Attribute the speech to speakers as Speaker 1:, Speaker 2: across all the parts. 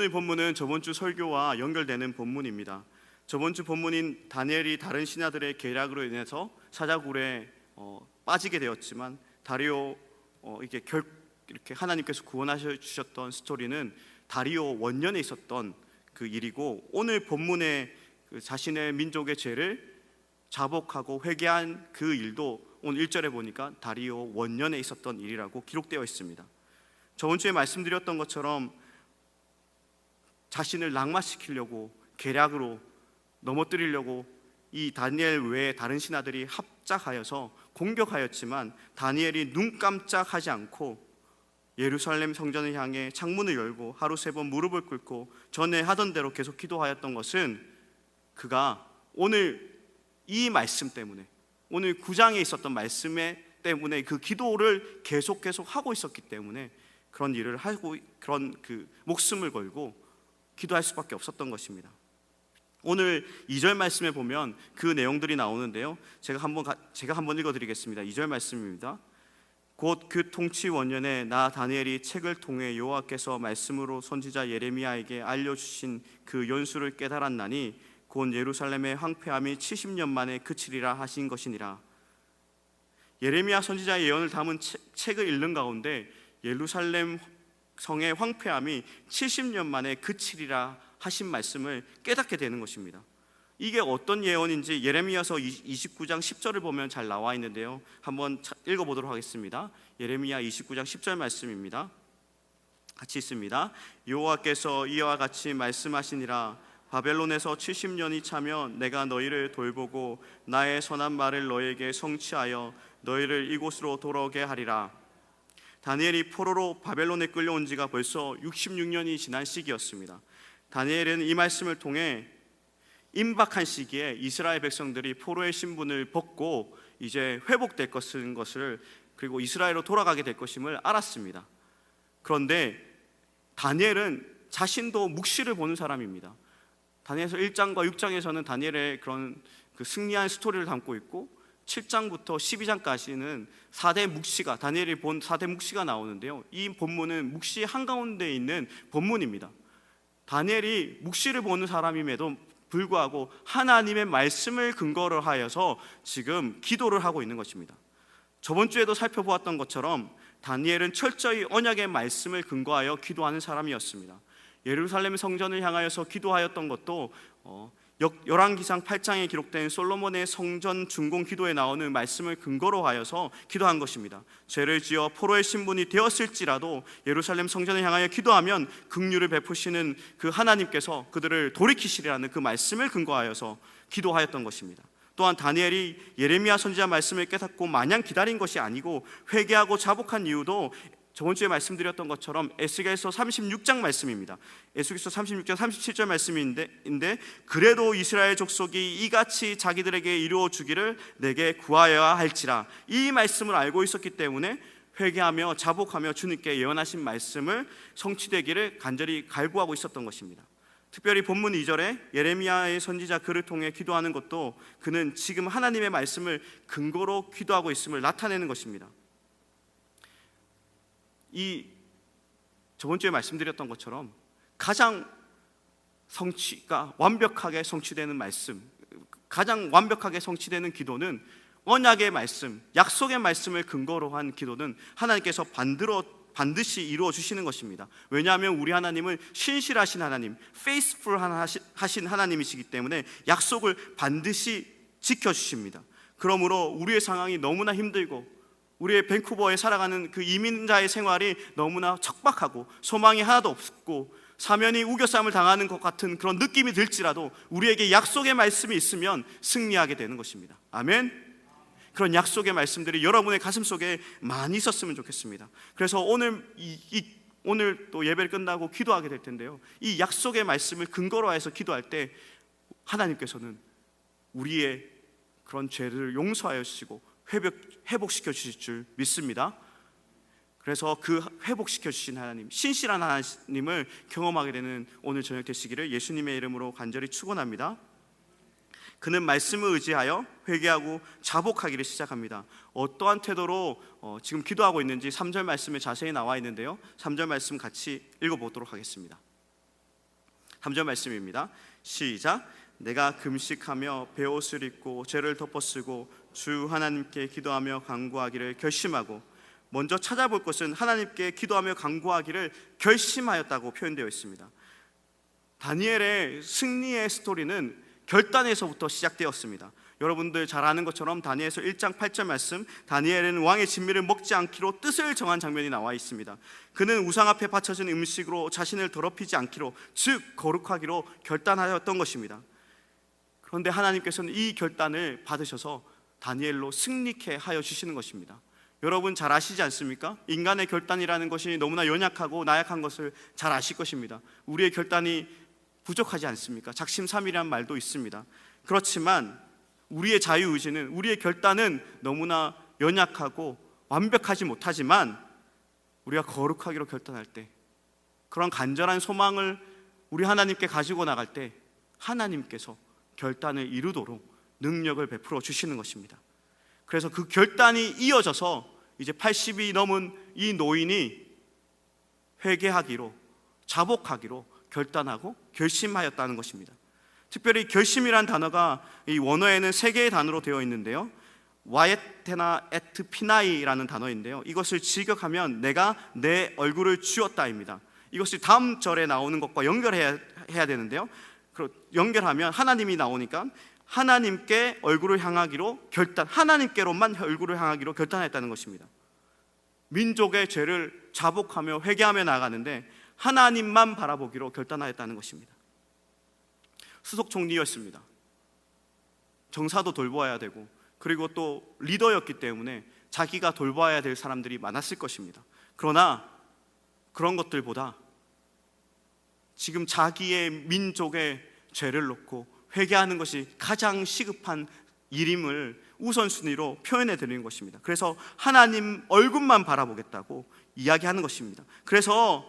Speaker 1: 오늘 본문은 저번 주 설교와 연결되는 본문입니다. 저번 주 본문인 다니엘이 다른 신하들의 계략으로 인해서 사자굴에 어, 빠지게 되었지만 다리오 어, 이게 결 이렇게 하나님께서 구원하셔 주셨던 스토리는 다리오 원년에 있었던 그 일이고 오늘 본문의 그 자신의 민족의 죄를 자복하고 회개한 그 일도 오늘 1절에 보니까 다리오 원년에 있었던 일이라고 기록되어 있습니다. 저번 주에 말씀드렸던 것처럼 자신을 낙마시키려고 계략으로 넘어뜨리려고 이 다니엘 외에 다른 신하들이 합작하여서 공격하였지만 다니엘이 눈 깜짝하지 않고 예루살렘 성전을 향해 창문을 열고 하루 세 번 무릎을 꿇고 전에 하던 대로 계속 기도하였던 것은 그가 오늘 이 말씀 때문에 오늘 구장에 있었던 말씀에 때문에 그 기도를 계속 계속 하고 있었기 때문에 그런 일을 하고 그런 그 목숨을 걸고 기도할 수밖에 없었던 것입니다. 오늘 2절 말씀에 보면 그 내용들이 나오는데요. 제가 한번 가- 제가 한번 읽어 드리겠습니다. 2절 말씀입니다. 곧 그 통치 원년에 나 다니엘이 책을 통해 여호와께서 말씀으로 선지자 예레미야에게 알려 주신 그 연수를 깨달았나니 곧 예루살렘의 황폐함이 70년 만에 그치리라 하신 것이니라. 예레미야 선지자의 예언을 담은 책- 책을 읽는 가운데 예루살렘 성의 황폐함이 70년 만에 그치리라 하신 말씀을 깨닫게 되는 것입니다. 이게 어떤 예언인지 예레미야서 29장 10절을 보면 잘 나와 있는데요. 한번 차- 읽어 보도록 하겠습니다. 예레미야 29장 10절 말씀입니다. 같이 있습니다. 여호와께서 이와 같이 말씀하시니라 바벨론에서 70년이 차면 내가 너희를 돌보고 나의 선한 말을 너희에게 성취하여 너희를 이곳으로 돌아오게 하리라. 다니엘이 포로로 바벨론에 끌려온 지가 벌써 66년이 지난 시기였습니다. 다니엘은 이 말씀을 통해 임박한 시기에 이스라엘 백성들이 포로의 신분을 벗고 이제 회복될 것은 것을 그리고 이스라엘로 돌아가게 될 것임을 알았습니다. 그런데 다니엘은 자신도 묵시를 보는 사람입니다. 다니엘서 1장과 6장에서는 다니엘의 그런 그 승리한 스토리를 담고 있고 7장부터 12장까지는 4대 묵시가 다니엘이 본 4대 묵시가 나오는데요. 이 본문은 묵시 한가운데 있는 본문입니다. 다니엘이 묵시를 보는 사람임에도 불구하고 하나님의 말씀을 근거로 하여서 지금 기도를 하고 있는 것입니다. 저번 주에도 살펴보았던 것처럼 다니엘은 철저히 언약의 말씀을 근거하여 기도하는 사람이었습니다. 예루살렘 성전을 향하여서 기도하였던 것도 어, 역- 열왕기상 8장에 기록된 솔로몬의 성전 중공 기도에 나오는 말씀을 근거로 하여서 기도한 것입니다. 죄를 지어 포로의 신분이 되었을지라도 예루살렘 성전을 향하여 기도하면 긍휼을 베푸시는 그 하나님께서 그들을 돌이키시리라는 그 말씀을 근거하여서 기도하였던 것입니다. 또한 다니엘이 예레미야 선지자 말씀을 깨닫고 마냥 기다린 것이 아니고 회개하고 자복한 이유도 저번 주에 말씀드렸던 것처럼 에스겔서 36장 말씀입니다. 에스겔서 36장 37절 말씀인데 인데 그래도 이스라엘 족속이 이같이 자기들에게 이루어 주기를 내게 구하여야 할지라 이 말씀을 알고 있었기 때문에 회개하며 자복하며 주님께 예언하신 말씀을 성취되기를 간절히 갈구하고 있었던 것입니다. 특별히 본문 2절에 예레미야의 선지자 그를 통해 기도하는 것도 그는 지금 하나님의 말씀을 근거로 기도하고 있음을 나타내는 것입니다. 이 저번 주에 말씀드렸던 것처럼 가장 성취가 완벽하게 성취되는 말씀, 가장 완벽하게 성취되는 기도는 언약의 말씀, 약속의 말씀을 근거로 한 기도는 하나님께서 반드로 반드시 이루어 주시는 것입니다. 왜냐하면 우리 하나님은 신실하신 하나님, faithful 하신 하나님이시기 때문에 약속을 반드시 지켜 주십니다. 그러므로 우리의 상황이 너무나 힘들고 우리의 밴쿠버에 살아가는 그 이민자의 생활이 너무나 척박하고 소망이 하나도 없고 사면이 우겨쌈을 당하는 것 같은 그런 느낌이 들지라도 우리에게 약속의 말씀이 있으면 승리하게 되는 것입니다. 아멘. 그런 약속의 말씀들이 여러분의 가슴 속에 많이 있었으면 좋겠습니다. 그래서 오늘 이, 이 오늘 또 예배를 끝나고 기도하게 될 텐데요. 이 약속의 말씀을 근거로 해서 기도할 때 하나님께서는 우리의 그런 죄를 용서하여 주시고 회복, 회복시켜 주실 줄 믿습니다. 그래서 그 회복시켜 주신 하나님, 신실한 하나님을 경험하게 되는 오늘 저녁 되시기를 예수님의 이름으로 간절히 축원합니다. 그는 말씀을 의지하여 회개하고 자복하기를 시작합니다. 어떠한 태도로 어, 지금 기도하고 있는지 3절 말씀에 자세히 나와 있는데요. 3절 말씀 같이 읽어보도록 하겠습니다. 3절 말씀입니다. 시작. 내가 금식하며 베옷을 입고 죄를 덮어쓰고 주 하나님께 기도하며 간구하기를 결심하고 먼저 찾아볼 것은 하나님께 기도하며 간구하기를 결심하였다고 표현되어 있습니다. 다니엘의 승리의 스토리는 결단에서부터 시작되었습니다. 여러분들 잘 아는 것처럼 다니엘서 1장 8절 말씀 다니엘은 왕의 진미를 먹지 않기로 뜻을 정한 장면이 나와 있습니다. 그는 우상 앞에 바쳐진 음식으로 자신을 더럽히지 않기로 즉 거룩하기로 결단하였던 것입니다. 그런데 하나님께서는 이 결단을 받으셔서 다니엘로 승리케 하여 주시는 것입니다. 여러분 잘 아시지 않습니까? 인간의 결단이라는 것이 너무나 연약하고 나약한 것을 잘 아실 것입니다. 우리의 결단이 부족하지 않습니까? 작심삼일이란 말도 있습니다. 그렇지만 우리의 자유 의지는 우리의 결단은 너무나 연약하고 완벽하지 못하지만 우리가 거룩하기로 결단할 때 그런 간절한 소망을 우리 하나님께 가지고 나갈 때 하나님께서 결단을 이루도록 능력을 베풀어 주시는 것입니다. 그래서 그 결단이 이어져서 이제 80이 넘은 이 노인이 회개하기로 자복하기로 결단하고 결심하였다는 것입니다. 특별히 결심이란 단어가 이 원어에는 세 개의 단어로 되어 있는데요. 와에테나 에트 피나이라는 단어인데요. 이것을 직역하면 내가 내 얼굴을 쥐었다입니다. 이것이 다음 절에 나오는 것과 연결해야 해야 되는데요. 연결하면 하나님이 나오니까 하나님께 얼굴을 향하기로 결단, 하나님께로만 얼굴을 향하기로 결단했다는 것입니다. 민족의 죄를 자복하며 회개하며 나가는데 하나님만 바라보기로 결단하였다는 것입니다. 수석 총리였습니다. 정사도 돌보아야 되고 그리고 또 리더였기 때문에 자기가 돌봐야 될 사람들이 많았을 것입니다. 그러나 그런 것들보다 지금 자기의 민족의 죄를 놓고 회개하는 것이 가장 시급한 일임을 우선순위로 표현해 드리는 것입니다. 그래서 하나님 얼굴만 바라보겠다고 이야기하는 것입니다. 그래서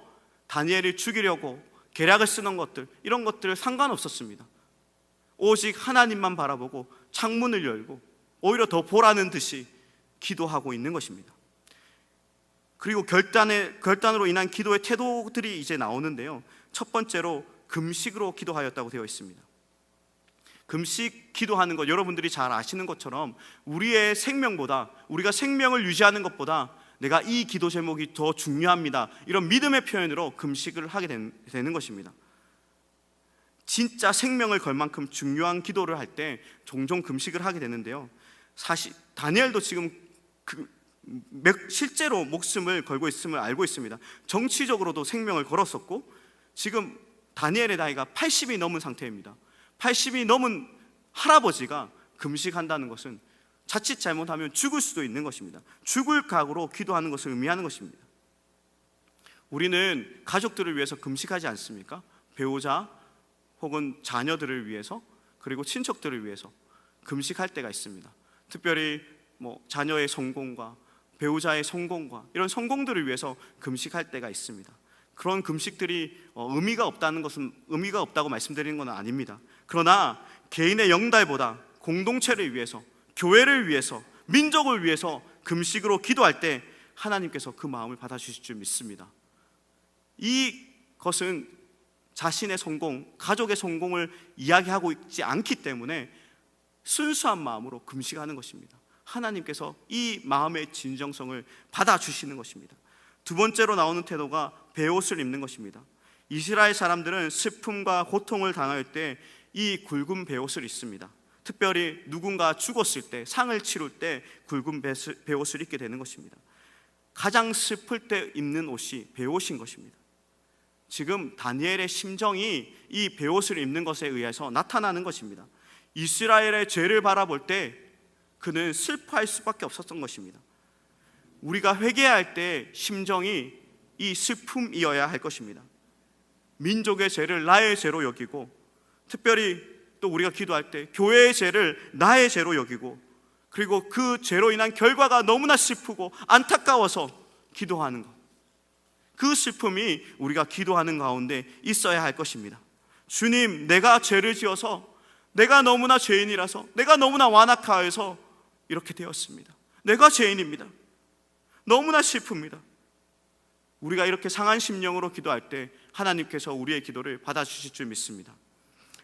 Speaker 1: 다니엘을 죽이려고 계략을 쓰는 것들 이런 것들 상관없었습니다. 오직 하나님만 바라보고 창문을 열고 오히려 더 보라는 듯이 기도하고 있는 것입니다. 그리고 결단의 결단으로 인한 기도의 태도들이 이제 나오는데요. 첫 번째로 금식으로 기도하였다고 되어 있습니다. 금식 기도하는 것 여러분들이 잘 아시는 것처럼 우리의 생명보다 우리가 생명을 유지하는 것보다 내가 이 기도 제목이 더 중요합니다. 이런 믿음의 표현으로 금식을 하게 되는 것입니다. 진짜 생명을 걸 만큼 중요한 기도를 할 때 종종 금식을 하게 되는데요. 사실 다니엘도 지금 그 실제로 목숨을 걸고 있음을 알고 있습니다. 정치적으로도 생명을 걸었었고 지금 다니엘의 나이가 80이 넘은 상태입니다. 80이 넘은 할아버지가 금식한다는 것은 자칫 잘못하면 죽을 수도 있는 것입니다. 죽을 각오로 기도하는 것을 의미하는 것입니다. 우리는 가족들을 위해서 금식하지 않습니까? 배우자 혹은 자녀들을 위해서 그리고 친척들을 위해서 금식할 때가 있습니다. 특별히 뭐 자녀의 성공과 배우자의 성공과 이런 성공들을 위해서 금식할 때가 있습니다. 그런 금식들이 어, 의미가 없다는 것은 의미가 없다고 말씀드리는 건 아닙니다. 그러나 개인의 영달보다 공동체를 위해서, 교회를 위해서, 민족을 위해서 금식으로 기도할 때 하나님께서 그 마음을 받아주실 줄 믿습니다. 이것은 자신의 성공, 가족의 성공을 이야기하고 있지 않기 때문에 순수한 마음으로 금식하는 것입니다. 하나님께서 이 마음의 진정성을 받아주시는 것입니다. 두 번째로 나오는 태도가 베옷을 입는 것입니다. 이스라엘 사람들은 슬픔과 고통을 당할 때 이 굵은 베옷을 입습니다. 특별히 누군가 죽었을 때 상을 치룰 때 굵은 베옷을 입게 되는 것입니다. 가장 슬플 때 입는 옷이 베옷인 것입니다. 지금 다니엘의 심정이 이 베옷을 입는 것에 의해서 나타나는 것입니다. 이스라엘의 죄를 바라볼 때 그는 슬퍼할 수밖에 없었던 것입니다. 우리가 회개할 때 심정이 이 슬픔이어야 할 것입니다. 민족의 죄를 나의 죄로 여기고 특별히 또 우리가 기도할 때 교회의 죄를 나의 죄로 여기고 그리고 그 죄로 인한 결과가 너무나 슬프고 안타까워서 기도하는 것. 그 슬픔이 우리가 기도하는 가운데 있어야 할 것입니다. 주님, 내가 죄를 지어서 내가 너무나 죄인이라서 내가 너무나 완악하여서 이렇게 되었습니다. 내가 죄인입니다. 너무나 슬픕니다. 우리가 이렇게 상한 심령으로 기도할 때 하나님께서 우리의 기도를 받아주실 줄 믿습니다.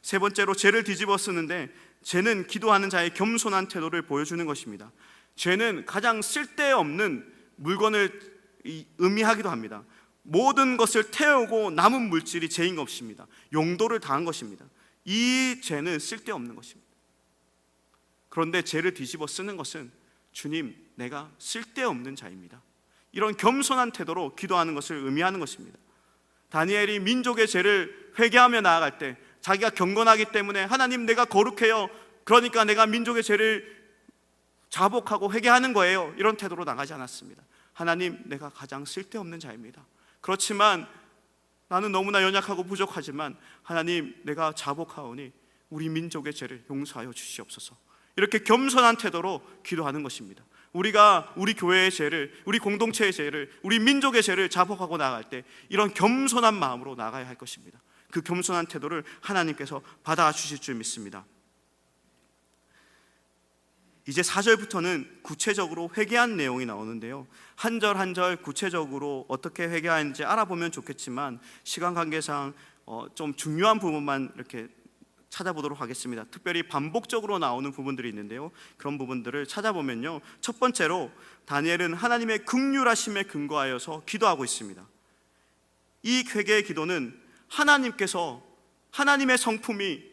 Speaker 1: 세 번째로 죄를 뒤집어 쓰는데 죄는 기도하는 자의 겸손한 태도를 보여주는 것입니다. 죄는 가장 쓸데없는 물건을 이- 의미하기도 합니다. 모든 것을 태우고 남은 물질이 죄인 것입니다. 용도를 다한 것입니다. 이 죄는 쓸데없는 것입니다. 그런데 죄를 뒤집어 쓰는 것은 주님, 내가 쓸데없는 자입니다. 이런 겸손한 태도로 기도하는 것을 의미하는 것입니다. 다니엘이 민족의 죄를 회개하며 나아갈 때 자기가 경건하기 때문에 하나님 내가 거룩해요. 그러니까 내가 민족의 죄를 자복하고 회개하는 거예요. 이런 태도로 나가지 않았습니다. 하나님 내가 가장 쓸데없는 자입니다. 그렇지만 나는 너무나 연약하고 부족하지만 하나님 내가 자복하오니 우리 민족의 죄를 용서하여 주시옵소서. 이렇게 겸손한 태도로 기도하는 것입니다. 우리가 우리 교회의 죄를, 우리 공동체의 죄를, 우리 민족의 죄를 자복하고 나갈 때 이런 겸손한 마음으로 나가야 할 것입니다. 그 겸손한 태도를 하나님께서 받아 주실 줄 믿습니다. 이제 4절부터는 구체적으로 회개한 내용이 나오는데요. 한 절 한 절 구체적으로 어떻게 회개하는지 알아보면 좋겠지만 시간 관계상 어, 좀 중요한 부분만 이렇게 찾아보도록 하겠습니다. 특별히 반복적으로 나오는 부분들이 있는데요. 그런 부분들을 찾아보면요. 첫 번째로 다니엘은 하나님의 극률하심에 근거하여서 기도하고 있습니다. 이 회개의 기도는 하나님께서 하나님의 성품이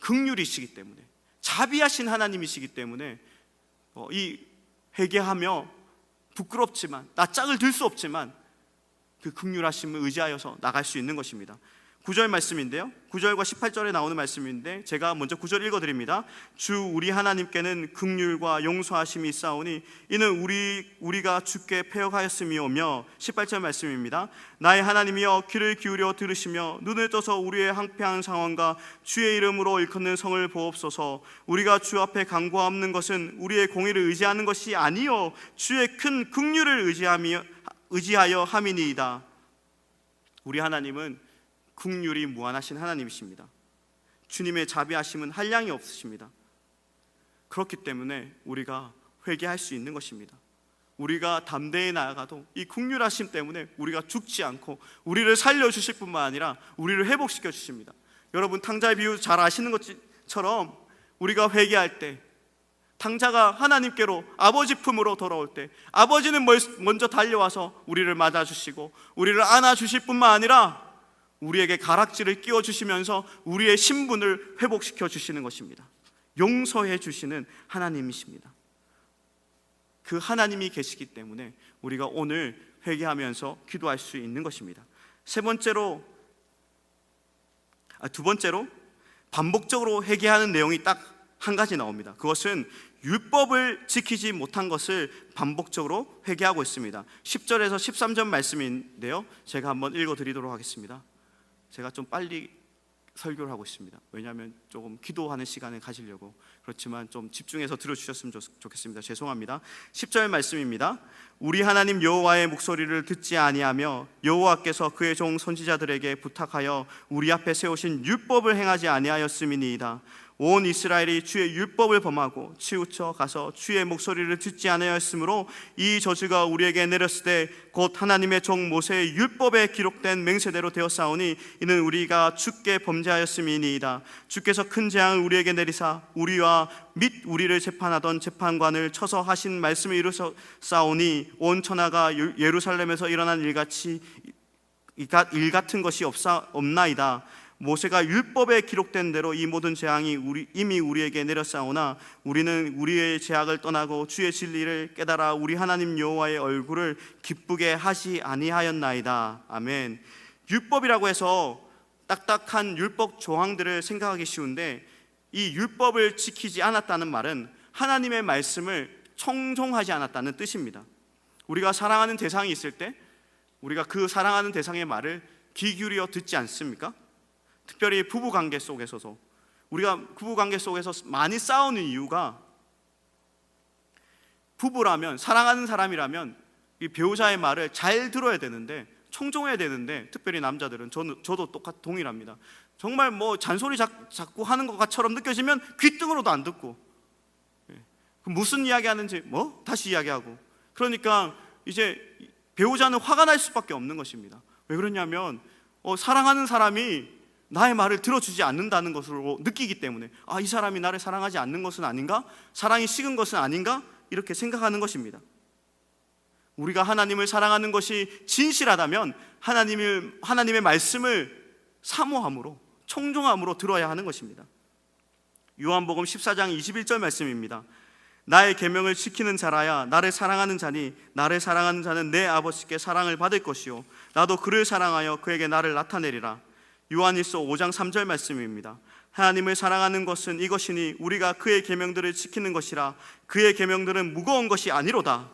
Speaker 1: 극률이시기 때문에 자비하신 하나님이시기 때문에 어, 이 회개하며 부끄럽지만 낯짝을 들 수 없지만 그 극률하심을 의지하여서 나갈 수 있는 것입니다. 9절 말씀인데요. 9절과 18절에 나오는 말씀인데 제가 먼저 9절 읽어 드립니다. 주 우리 하나님께는 극률과 용서하심이 있사오니 이는 우리 우리가 주께 패역하였음이오며 18절 말씀입니다. 나의 하나님이여 귀를 기울여 들으시며 눈을 떠서 우리의 항폐한 상황과 주의 이름으로 일컫는 성을 보옵소서. 우리가 주 앞에 간구하는 것은 우리의 공의를 의지하는 것이 아니요 주의 큰 극률을 의지하며 의지하여 함이니이다. 우리 하나님은 국률이 무한하신 하나님이십니다. 주님의 자비하심은 한량이 없으십니다. 그렇기 때문에 우리가 회개할 수 있는 것입니다. 우리가 담대히 나아가도 이 국률하심 때문에 우리가 죽지 않고 우리를 살려 주실 뿐만 아니라 우리를 회복시켜 주십니다. 여러분 탕자의 비유 잘 아시는 것처럼 우리가 회개할 때 탕자가 하나님께로 아버지 품으로 돌아올 때 아버지는 먼저 달려와서 우리를 맞아 주시고 우리를 안아 주실 뿐만 아니라 우리에게 가락지를 끼워 주시면서 우리의 신분을 회복시켜 주시는 것입니다. 용서해 주시는 하나님이십니다. 그 하나님이 계시기 때문에 우리가 오늘 회개하면서 기도할 수 있는 것입니다. 세 번째로 아, 두 번째로 반복적으로 회개하는 내용이 딱 한 가지 나옵니다. 그것은 율법을 지키지 못한 것을 반복적으로 회개하고 있습니다. 10절에서 13절 말씀인데요. 제가 한번 읽어 드리도록 하겠습니다. 제가 좀 빨리 설교를 하고 있습니다. 왜냐하면 조금 기도하는 시간을 가지려고 그렇지만 좀 집중해서 들어주셨으면 좋겠습니다. 죄송합니다. 10절 말씀입니다. 우리 하나님 여호와의 목소리를 듣지 아니하며 여호와께서 그의 종 선지자들에게 부탁하여 우리 앞에 세우신 율법을 행하지 아니하였음이니이다. 온 이스라엘이 주의 율법을 범하고 치우쳐 가서 주의 목소리를 듣지 아니하였으므로 이 저주가 우리에게 내렸을 때 곧 하나님의 종 모세의 율법에 기록된 맹세대로 되었사오니 이는 우리가 주께 범죄하였음이니이다 주께서 큰 재앙을 우리에게 내리사 우리와 및 우리를 재판하던 재판관을 쳐서 하신 말씀을 이루사오니 온 천하가 예루살렘에서 일어난 일같이 일 같은 것이 없사 없나이다 모세가 율법에 기록된 대로 이 모든 재앙이 우리, 이미 우리에게 내렸사오나 우리는 우리의 죄악을 떠나고 주의 진리를 깨달아 우리 하나님 여호와의 얼굴을 기쁘게 하시 아니하였나이다. 아멘. 율법이라고 해서 딱딱한 율법 조항들을 생각하기 쉬운데 이 율법을 지키지 않았다는 말은 하나님의 말씀을 청종하지 않았다는 뜻입니다. 우리가 사랑하는 대상이 있을 때 우리가 그 사랑하는 대상의 말을 귀 기울여 듣지 않습니까? 특별히 부부 관계 속에서도 우리가 부부 관계 속에서 많이 싸우는 이유가 부부라면 사랑하는 사람이라면 이 배우자의 말을 잘 들어야 되는데 청종해야 되는데 특별히 남자들은 저는 저도 똑같 동일합니다. 정말 뭐 잔소리 자, 자꾸 하는 것처럼 느껴지면 귀등으로도 안 듣고 예. 무슨 이야기 하는지 뭐 다시 이야기하고 그러니까 이제 배우자는 화가 날 수밖에 없는 것입니다. 왜 그러냐면 어, 사랑하는 사람이 나의 말을 들어주지 않는다는 것으로 느끼기 때문에 아, 이 사람이 나를 사랑하지 않는 것은 아닌가? 사랑이 식은 것은 아닌가? 이렇게 생각하는 것입니다. 우리가 하나님을 사랑하는 것이 진실하다면 하나님을 하나님의 말씀을 사모함으로 청종함으로 들어야 하는 것입니다. 요한복음 14장 21절 말씀입니다. 나의 계명을 지키는 자라야 나를 사랑하는 자니 나를 사랑하는 자는 내 아버지께 사랑을 받을 것이요 나도 그를 사랑하여 그에게 나를 나타내리라. 요한일서 5장 3절 말씀입니다. 하나님을 사랑하는 것은 이것이니 우리가 그의 계명들을 지키는 것이라 그의 계명들은 무거운 것이 아니로다.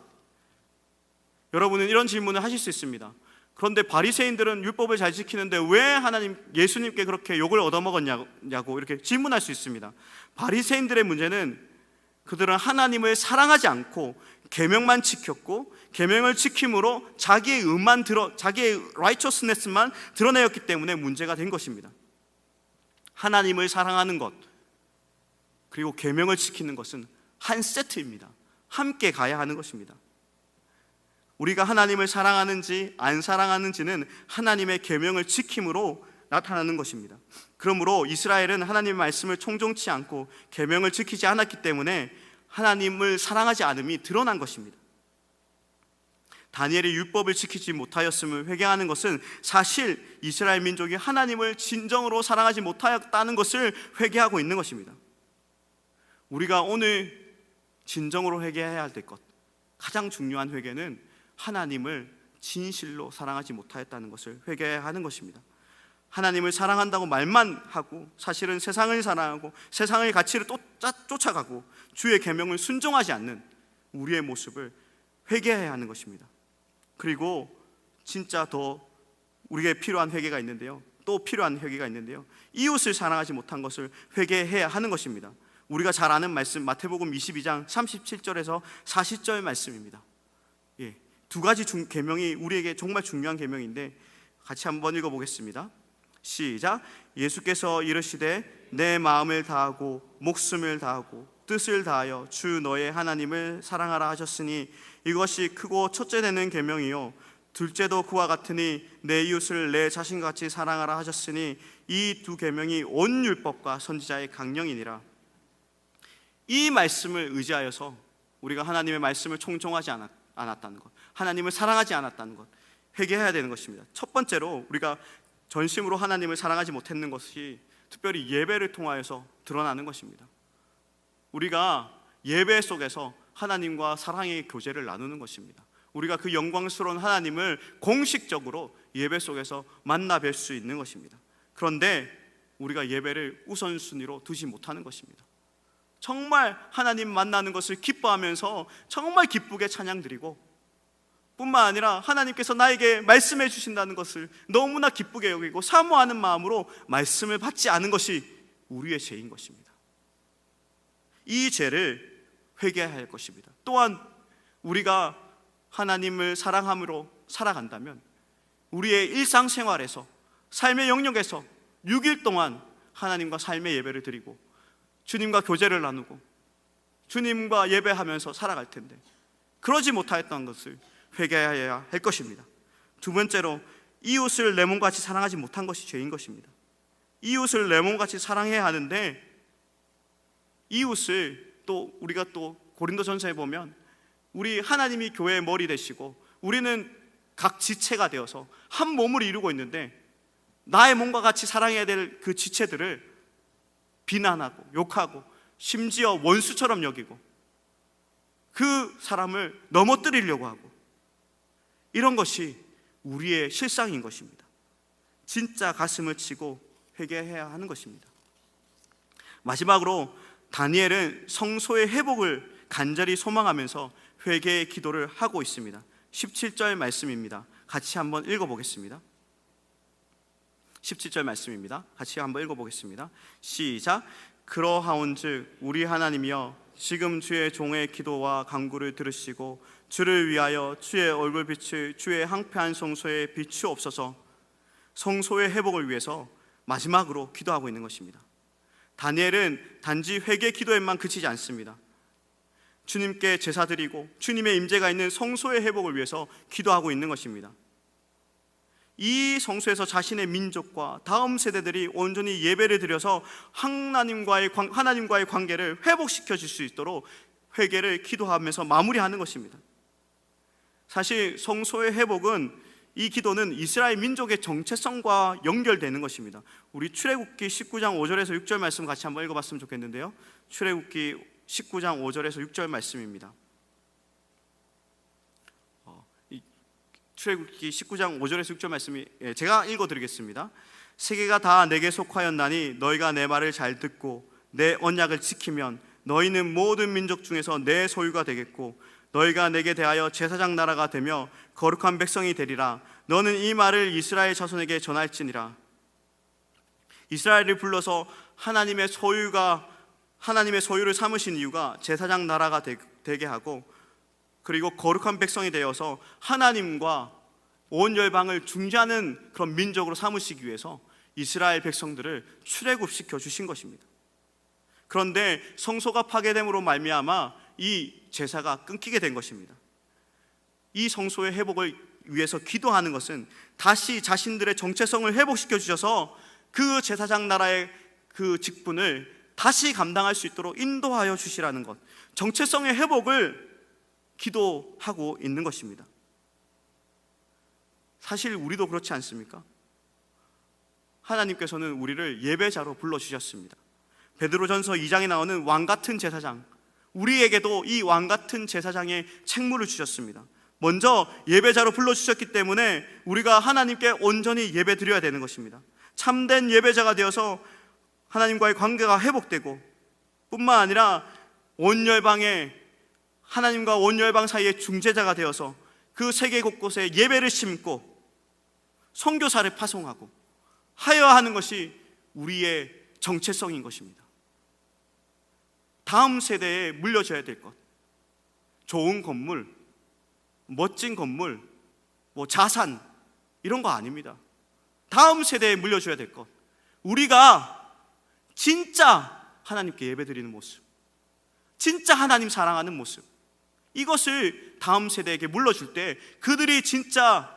Speaker 1: 여러분은 이런 질문을 하실 수 있습니다. 그런데 바리새인들은 율법을 잘 지키는데 왜 하나님 예수님께 그렇게 욕을 얻어먹었냐고 이렇게 질문할 수 있습니다. 바리새인들의 문제는 그들은 하나님을 사랑하지 않고 계명만 지켰고 계명을 지킴으로 자기의 의만 드러 자기의 righteousness만 드러내었기 때문에 문제가 된 것입니다. 하나님을 사랑하는 것 그리고 계명을 지키는 것은 한 세트입니다. 함께 가야 하는 것입니다. 우리가 하나님을 사랑하는지 안 사랑하는지는 하나님의 계명을 지킴으로 나타나는 것입니다. 그러므로 이스라엘은 하나님의 말씀을 총종치 않고 계명을 지키지 않았기 때문에 하나님을 사랑하지 않음이 드러난 것입니다. 다니엘이 율법을 지키지 못하였음을 회개하는 것은 사실 이스라엘 민족이 하나님을 진정으로 사랑하지 못하였다는 것을 회개하고 있는 것입니다. 우리가 오늘 진정으로 회개해야 할 것, 가장 중요한 회개는 하나님을 진실로 사랑하지 못하였다는 것을 회개해야 하는 것입니다. 하나님을 사랑한다고 말만 하고 사실은 세상을 사랑하고 세상의 가치를 쫓아가고 주의 계명을 순종하지 않는 우리의 모습을 회개해야 하는 것입니다. 그리고 진짜 더 우리에게 필요한 회개가 있는데요. 또 필요한 회개가 있는데요. 이웃을 사랑하지 못한 것을 회개해야 하는 것입니다. 우리가 잘 아는 말씀 마태복음 22장 37절에서 40절 말씀입니다. 예. 두 가지 중, 계명이 우리에게 정말 중요한 계명인데 같이 한번 읽어 보겠습니다. 시작. 예수께서 이르시되 내 마음을 다하고 목숨을 다하고 뜻을 다하여 주 너의 하나님을 사랑하라 하셨으니 이것이 크고 첫째 되는 계명이요 둘째도 그와 같으니 내 이웃을 내 자신 같이 사랑하라 하셨으니 이 두 계명이 온 율법과 선지자의 강령이니라. 이 말씀을 의지하여서 우리가 하나님의 말씀을 총종하지 않았다는 것, 하나님을 사랑하지 않았다는 것, 회개해야 되는 것입니다. 첫 번째로 우리가 전심으로 하나님을 사랑하지 못했는 것이 특별히 예배를 통하여서 드러나는 것입니다. 우리가 예배 속에서 하나님과 사랑의 교제를 나누는 것입니다. 우리가 그 영광스러운 하나님을 공식적으로 예배 속에서 만나 뵐 수 있는 것입니다. 그런데 우리가 예배를 우선순위로 두지 못하는 것입니다. 정말 하나님 만나는 것을 기뻐하면서 정말 기쁘게 찬양 드리고 뿐만 아니라 하나님께서 나에게 말씀해 주신다는 것을 너무나 기쁘게 여기고 사모하는 마음으로 말씀을 받지 않은 것이 우리의 죄인 것입니다. 이 죄를 회개해야 할 것입니다. 또한 우리가 하나님을 사랑함으로 살아간다면 우리의 일상생활에서 삶의 영역에서 6일 동안 하나님과 삶의 예배를 드리고 주님과 교제를 나누고 주님과 예배하면서 살아갈 텐데 그러지 못하였던 것을 회개해야 할 것입니다. 두 번째로 이웃을 내 몸같이 사랑하지 못한 것이 죄인 것입니다. 이웃을 내 몸같이 사랑해야 하는데 이웃을 또 우리가 또 고린도전서에 보면 우리 하나님이 교회의 머리 되시고 우리는 각 지체가 되어서 한 몸을 이루고 있는데 나의 몸과 같이 사랑해야 될 그 지체들을 비난하고 욕하고 심지어 원수처럼 여기고 그 사람을 넘어뜨리려고 하고 이런 것이 우리의 실상인 것입니다. 진짜 가슴을 치고 회개해야 하는 것입니다. 마지막으로 다니엘은 성소의 회복을 간절히 소망하면서 회개의 기도를 하고 있습니다. 17절 말씀입니다. 같이 한번 읽어 보겠습니다. 17절 말씀입니다. 같이 한번 읽어 보겠습니다. 시작. 그러하온즉 우리 하나님이여 지금 주의 종의 기도와 간구를 들으시고 주를 위하여 주의 얼굴빛을 주의 항폐한 성소에 비추옵소서 성소의 회복을 위해서 마지막으로 기도하고 있는 것입니다. 다니엘은 단지 회개 기도에만 그치지 않습니다. 주님께 제사 드리고 주님의 임재가 있는 성소의 회복을 위해서 기도하고 있는 것입니다. 이 성소에서 자신의 민족과 다음 세대들이 온전히 예배를 드려서 하나님과의 관- 하나님과의 관계를 회복시켜 줄 수 있도록 회개를 기도하면서 마무리하는 것입니다. 사실 성소의 회복은 이 기도는 이스라엘 민족의 정체성과 연결되는 것입니다. 우리 출애굽기 19장 5절에서 6절 말씀 같이 한번 읽어봤으면 좋겠는데요. 출애굽기 19장 5절에서 6절 말씀입니다. 어, 이 출애굽기 19장 5절에서 6절 말씀이 예, 제가 읽어 드리겠습니다. 세계가 다 내게 속하였나니 너희가 내 말을 잘 듣고 내 언약을 지키면 너희는 모든 민족 중에서 내 소유가 되겠고 너희가 내게 대하여 제사장 나라가 되며 거룩한 백성이 되리라. 너는 이 말을 이스라엘 자손에게 전할지니라. 이스라엘을 불러서 하나님의 소유가 하나님의 소유를 삼으신 이유가 제사장 나라가 되, 되게 하고 그리고 거룩한 백성이 되어서 하나님과 온 열방을 중재하는 그런 민족으로 삼으시기 위해서 이스라엘 백성들을 출애굽시켜 주신 것입니다. 그런데 성소가 파괴됨으로 말미암아 이 제사가 끊기게 된 것입니다. 이 성소의 회복을 위해서 기도하는 것은 다시 자신들의 정체성을 회복시켜 주셔서 그 제사장 나라의 그 직분을 다시 감당할 수 있도록 인도하여 주시라는 것. 정체성의 회복을 기도하고 있는 것입니다. 사실 우리도 그렇지 않습니까? 하나님께서는 우리를 예배자로 불러 주셨습니다. 베드로전서 2장에 나오는 왕 같은 제사장 우리에게도 이 왕 같은 제사장의 책무를 주셨습니다. 먼저 예배자로 불러 주셨기 때문에 우리가 하나님께 온전히 예배 드려야 되는 것입니다. 참된 예배자가 되어서 하나님과의 관계가 회복되고 뿐만 아니라 온 열방에 하나님과 온 열방 사이의 중재자가 되어서 그 세계 곳곳에 예배를 심고 선교사를 파송하고 하여 하는 것이 우리의 정체성인 것입니다. 다음 세대에 물려줘야 될 것. 좋은 건물, 멋진 건물, 뭐 자산 이런 거 아닙니다. 다음 세대에 물려줘야 될 것. 우리가 진짜 하나님께 예배드리는 모습, 진짜 하나님 사랑하는 모습. 이것을 다음 세대에게 물려줄 때 그들이 진짜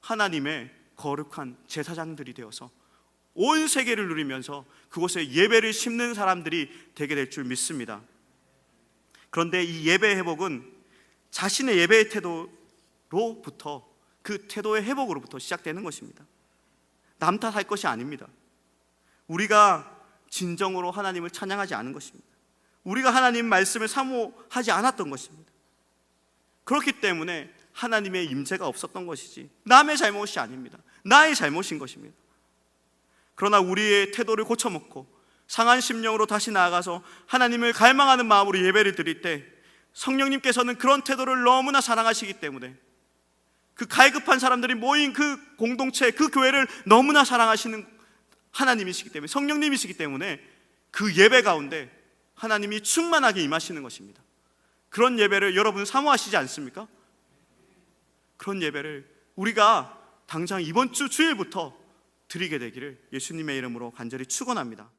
Speaker 1: 하나님의 거룩한 제사장들이 되어서 온 세계를 누리면서 그곳에 예배를 심는 사람들이 되게 될 줄 믿습니다. 그런데 이 예배 회복은 자신의 예배의 태도로부터 그 태도의 회복으로부터 시작되는 것입니다. 남 탓할 것이 아닙니다. 우리가 진정으로 하나님을 찬양하지 않은 것입니다. 우리가 하나님 말씀을 사모하지 않았던 것입니다. 그렇기 때문에 하나님의 임재가 없었던 것이지 남의 잘못이 아닙니다. 나의 잘못인 것입니다. 그러나 우리의 태도를 고쳐먹고 상한 심령으로 다시 나아가서 하나님을 갈망하는 마음으로 예배를 드릴 때 성령님께서는 그런 태도를 너무나 사랑하시기 때문에 그 갈급한 사람들이 모인 그 공동체, 그 교회를 너무나 사랑하시는 하나님이시기 때문에 성령님이시기 때문에 그 예배 가운데 하나님이 충만하게 임하시는 것입니다. 그런 예배를 여러분 사모하시지 않습니까? 그런 예배를 우리가 당장 이번 주 주일부터 드리게 되기를 예수님의 이름으로 간절히 축원합니다.